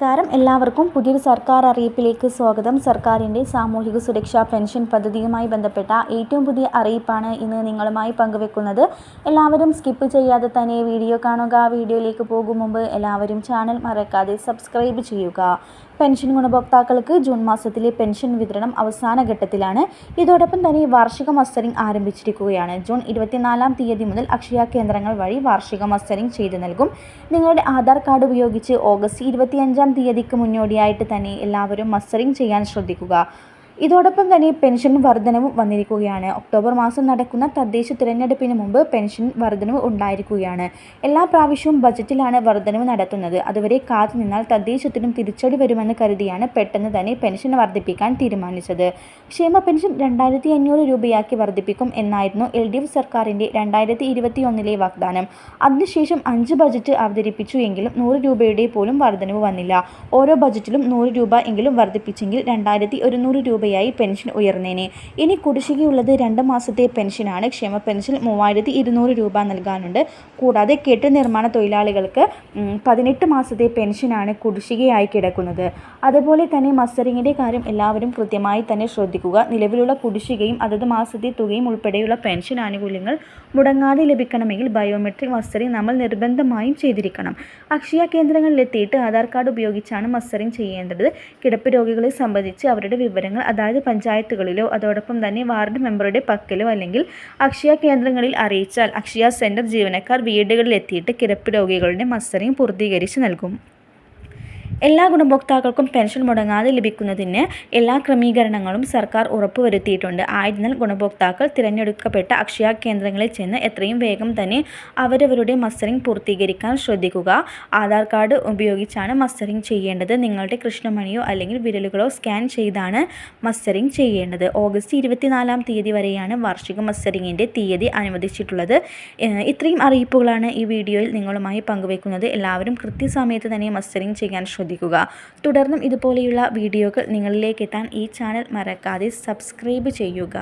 നമസ്കാരം. എല്ലാവർക്കും പുതിയൊരു സർക്കാർ അറിയിപ്പിലേക്ക് സ്വാഗതം. സർക്കാരിന്റെ സാമൂഹിക സുരക്ഷാ പെൻഷൻ പദ്ധതിയുമായി ബന്ധപ്പെട്ട ഏറ്റവും പുതിയ അറിയിപ്പാണ് ഇന്ന് നിങ്ങളുമായി പങ്കുവെക്കുന്നത്. എല്ലാവരും സ്കിപ്പ് ചെയ്യാതെ തന്നെ വീഡിയോ കാണുക. വീഡിയോയിലേക്ക് പോകും മുമ്പ് എല്ലാവരും ചാനൽ മറക്കാതെ സബ്സ്ക്രൈബ് ചെയ്യുക. പെൻഷൻ ഗുണഭോക്താക്കൾക്ക് ജൂൺ മാസത്തിലെ പെൻഷൻ വിതരണം അവസാന ഘട്ടത്തിലാണ്. ഇതോടൊപ്പം തന്നെ വാർഷിക മസ്റ്ററിംഗ് ആരംഭിച്ചിരിക്കുകയാണ്. ജൂൺ ഇരുപത്തിനാലാം തീയതി മുതൽ അക്ഷയ കേന്ദ്രങ്ങൾ വഴി വാർഷിക മസ്റ്ററിംഗ് ചെയ്തു നൽകും. നിങ്ങളുടെ ആധാർ കാർഡ് ഉപയോഗിച്ച് ഓഗസ്റ്റ് ഇരുപത്തിയഞ്ചാം തീയതിക്ക് മുന്നോടിയായിട്ട് തന്നെ എല്ലാവരും മസ്റ്ററിംഗ് ചെയ്യാൻ ശ്രദ്ധിക്കുക. ഇതോടൊപ്പം തന്നെ പെൻഷൻ വർധനവും വന്നിരിക്കുകയാണ്. ഒക്ടോബർ മാസം നടക്കുന്ന തദ്ദേശ തിരഞ്ഞെടുപ്പിന് മുമ്പ് പെൻഷൻ വർധനവ് ഉണ്ടായിരിക്കുകയാണ്. എല്ലാ പ്രാവശ്യവും ബജറ്റിലാണ് വർധനവ് നടത്തുന്നത്. അതുവരെ കാത്തു നിന്നാൽ തദ്ദേശത്തിനും തിരിച്ചടി വരുമെന്ന് കരുതിയാണ് പെട്ടെന്ന് തന്നെ പെൻഷൻ വർദ്ധിപ്പിക്കാൻ തീരുമാനിച്ചത്. ക്ഷേമ പെൻഷൻ രണ്ടായിരത്തി അഞ്ഞൂറ് രൂപയാക്കി വർദ്ധിപ്പിക്കും എന്നായിരുന്നു എൽ ഡി എഫ് സർക്കാരിന്റെ രണ്ടായിരത്തി ഇരുപത്തി ഒന്നിലെ വാഗ്ദാനം. അതിനുശേഷം അഞ്ച് ബജറ്റ് അവതരിപ്പിച്ചു എങ്കിലും നൂറ് രൂപയുടെ പോലും വർധനവ് വന്നില്ല. ഓരോ ബജറ്റിലും നൂറ് രൂപ എങ്കിലും വർദ്ധിപ്പിച്ചെങ്കിൽ രണ്ടായിരത്തി ഒരുന്നൂറ് രൂപ രൂപയായി പെൻഷൻ ഉയർന്നേനെ. ഇനി കുടിശ്ശികയുള്ളത് രണ്ട് മാസത്തെ പെൻഷനാണ്. ക്ഷേമ പെൻഷൻ മൂവായിരത്തി ഇരുന്നൂറ് രൂപ നൽകാനുണ്ട്. കൂടാതെ കെട്ടിട നിർമ്മാണ തൊഴിലാളികൾക്ക് പതിനെട്ട് മാസത്തെ പെൻഷനാണ് കുടിശ്ശികയായി കിടക്കുന്നത്. അതുപോലെ തന്നെ മസ്റ്ററിങ്ങിന്റെ കാര്യം എല്ലാവരും കൃത്യമായി തന്നെ ശ്രദ്ധിക്കുക. നിലവിലുള്ള കുടിശ്ശികയും അതത് മാസത്തെ തുകയും ഉൾപ്പെടെയുള്ള പെൻഷൻ ആനുകൂല്യങ്ങൾ മുടങ്ങാതെ ലഭിക്കണമെങ്കിൽ ബയോമെട്രിക് മസ്റ്ററിങ് നമ്മൾ നിർബന്ധമായും ചെയ്തിരിക്കണം. അക്ഷയ കേന്ദ്രങ്ങളിലെത്തിയിട്ട് ആധാർ കാർഡ് ഉപയോഗിച്ചാണ് മസ്റ്ററിങ് ചെയ്യേണ്ടത്. കിടപ്പ് രോഗികളെ സംബന്ധിച്ച് അവരുടെ വിവരങ്ങൾ അതായത് പഞ്ചായത്തുകളിലോ അതോടൊപ്പം തന്നെ വാർഡ് മെമ്പറുടെ പക്കലോ അല്ലെങ്കിൽ അക്ഷയ കേന്ദ്രങ്ങളിൽ അറിയിച്ചാൽ അക്ഷയ സെന്റർ ജീവനക്കാർ വീടുകളിലെത്തിയിട്ട് കിടപ്പ് രോഗികളുടെ മസ്റ്ററിംഗ് പൂർത്തീകരിച്ച് നൽകും. എല്ലാ ഗുണഭോക്താക്കൾക്കും പെൻഷൻ മുടങ്ങാതെ ലഭിക്കുന്നതിന് എല്ലാ ക്രമീകരണങ്ങളും സർക്കാർ ഉറപ്പുവരുത്തിയിട്ടുണ്ട്. ആയതിനാൽ ഗുണഭോക്താക്കൾ തിരഞ്ഞെടുക്കപ്പെട്ട അക്ഷയ കേന്ദ്രങ്ങളിൽ ചെന്ന് എത്രയും വേഗം തന്നെ അവരവരുടെ മസ്റ്ററിംഗ് പൂർത്തീകരിക്കാൻ ശ്രദ്ധിക്കുക. ആധാർ കാർഡ് ഉപയോഗിച്ചാണ് മസ്റ്ററിംഗ് ചെയ്യേണ്ടത്. നിങ്ങളുടെ കൃഷ്ണമണിയോ അല്ലെങ്കിൽ വിരലുകളോ സ്കാൻ ചെയ്താണ് മസ്റ്ററിംഗ് ചെയ്യേണ്ടത്. ഓഗസ്റ്റ് ഇരുപത്തിനാലാം തീയതി വരെയാണ് വാർഷിക മസ്റ്ററിങ്ങിന്റെ തീയതി അനുവദിച്ചിട്ടുള്ളത്. ഇത്രയും അറിയിപ്പുകളാണ് ഈ വീഡിയോയിൽ നിങ്ങളുമായി പങ്കുവയ്ക്കുന്നത് എല്ലാവരും കൃത്യസമയത്ത് തന്നെ മസ്റ്ററിംഗ് ചെയ്യാൻ ശ്രദ്ധിക്കുക. തുടർന്നും ഇതുപോലെയുള്ള വീഡിയോകൾ നിങ്ങളിലേക്ക് എത്താൻ ഈ ചാനൽ മറക്കാതെ സബ്സ്ക്രൈബ് ചെയ്യുക.